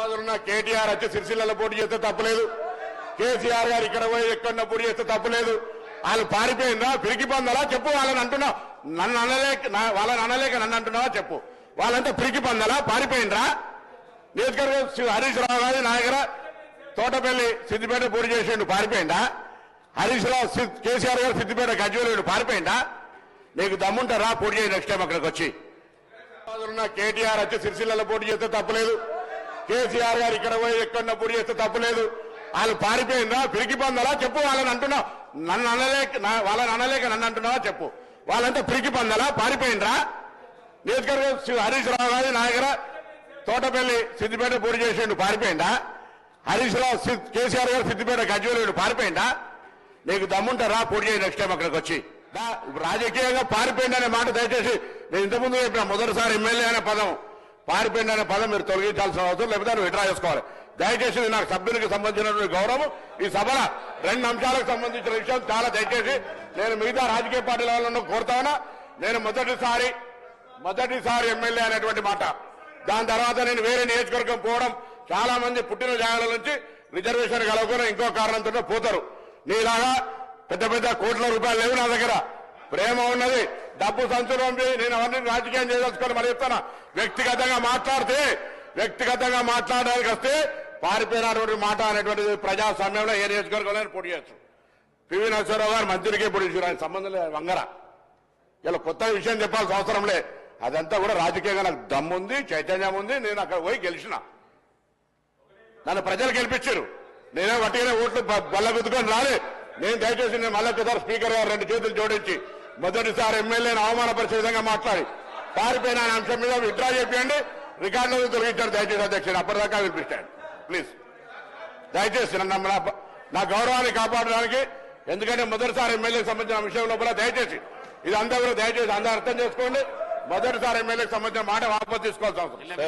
ఉన్న కేటీఆర్ వచ్చి సిరిసిల్లలో పోటీ చేస్తే తప్పలేదు. కేసీఆర్ గారు ఇక్కడ పోయి ఎక్కడ పోటీ చేస్తే తప్పలేదు. వాళ్ళు పారిపోయిందా? పిరికి పందలా చెప్పు వాళ్ళని అంటున్నా. నన్ను అనలేక నా- వాళ్ళని అనలేక నన్ను అంటున్నావా? చెప్పు. వాళ్ళంతా పిరికి పందలా పారిపోయిండ్రా? నియోజకవర్గం శ్రీ హరీష్ రావు గారి నాయకర తోటపల్లి సిద్దిపేట పోటీ చేసిండు పారిపోయిందా హరీష్ రావు కేసీఆర్ గారు సిద్దిపేట గజ్వేలు పారిపోయిందా నీకు దమ్ముంటారా? పోటీ చేయి నెక్స్ట్ టైం అక్కడికి వచ్చి. కేటీఆర్ వచ్చి సిరిసిల్లలో పోటీ చేస్తే తప్పలేదు. కేసీఆర్ గారు ఇక్కడ పోయి ఎక్కడ పొడి చేస్తే తప్పలేదు వాళ్ళు పారిపోయిందా? పిరికి పందలా? చెప్పు వాళ్ళని అంటున్నా. నన్ను అనలేక నా- వాళ్ళని అనలేక నన్ను అంటున్నావా? చెప్పు. వాళ్ళంతా పిరికి పందలా? పారిపోయిండ్రా? నియోజకవర్గం శ్రీ హరీష్ రావు గారి నాయకర తోటపల్లి సిద్దిపేట పోటీ చేసిండు పారిపోయిందా హరీష్ రావు కేసీఆర్ గారు సిద్దిపేట గజ్వేలు పారిపోయిందా నీకు దమ్ముంటారా? పోటీ చేయండి నెక్స్ట్ టైం అక్కడికి వచ్చి. రాజకీయంగా పారిపోయిందనే మాట దయచేసి నేను ఇంతకుముందు చెప్పిన మొదటిసారి ఎమ్మెల్యే అనే పదం. పారిపోయింది అనే పదం మీరు తొలగించాల్సిన అవసరం లేకపోతే విడ్రా చేసుకోవాలి. దయచేసి నాకు సభ్యునికి సంబంధించినటువంటి గౌరవం. ఈ సభల రెండు అంశాలకు సంబంధించిన విషయం చాలా దయచేసి నేను మిగతా రాజకీయ పార్టీల వాళ్ళను కోరుతా నేను మొదటిసారి మొదటిసారి ఎమ్మెల్యే అనేటువంటి మాట. దాని తర్వాత నేను వేరే నియోజకవర్గం పోవడం చాలా మంది పుట్టిన జాగాల నుంచి రిజర్వేషన్ కలవకుండా ఇంకో కారణంతో పోతారు. నీలాగా పెద్ద పెద్ద కోట్ల రూపాయలు లేవు నా దగ్గర. ప్రేమ ఉన్నది. డబ్బు సంచులం నేను అవన్నీ రాజకీయం చేయదలుచుకొని మరి చెప్తాను? వ్యక్తిగతంగా మాట్లాడితే వ్యక్తిగతంగా మాట్లాడడానికి వస్తే పారిపోయినటువంటి మాట అనేటువంటిది ప్రజాస్వామ్యంలో ఏ నియోజకవర్గంలో పోటీ చేయొచ్చు. పివి నరసింహరావు గారు మంత్రికి పోటీ చేశారు. ఆయన సంబంధం లేదు. వంగర. ఇలా కొత్త విషయం చెప్పాల్సిన అవసరం లే. అదంతా కూడా రాజకీయంగా నాకు దమ్ముంది చైతన్యం ఉంది. నేను అక్కడ పోయి గెలిచిన. నన్ను ప్రజలు గెలిపించారు. నేనే వట్టిగానే ఓట్లు బల్ల గుద్దుకొని రాలే. నేను దయచేసి నేను మళ్ళీ స్పీకర్ గారు రెండు చేతులు జోడించి మొదటిసారి ఎమ్మెల్యేని అవమానపరిచే విధంగా మాట్లాడి పారిపోయిన అంశం మీద విత్డ్రా చేయండి రికార్డులో తొలగించారు దయచేసి అధ్యక్షుడు. అప్పటిదాకా వినిపిస్తాడు. ప్లీజ్ దయచేసి నన్ను నా- నా గౌరవాన్ని కాపాడడానికి ఎందుకంటే మొదటిసారి ఎమ్మెల్యేకి సంబంధించిన విషయం లోపల దయచేసి ఇది అందరూ కూడా దయచేసి అందరూ అర్థం చేసుకోండి. మొదటిసారి ఎమ్మెల్యేకి సంబంధించిన మాట వాపసు తీసుకోవాల్సిన అవసరం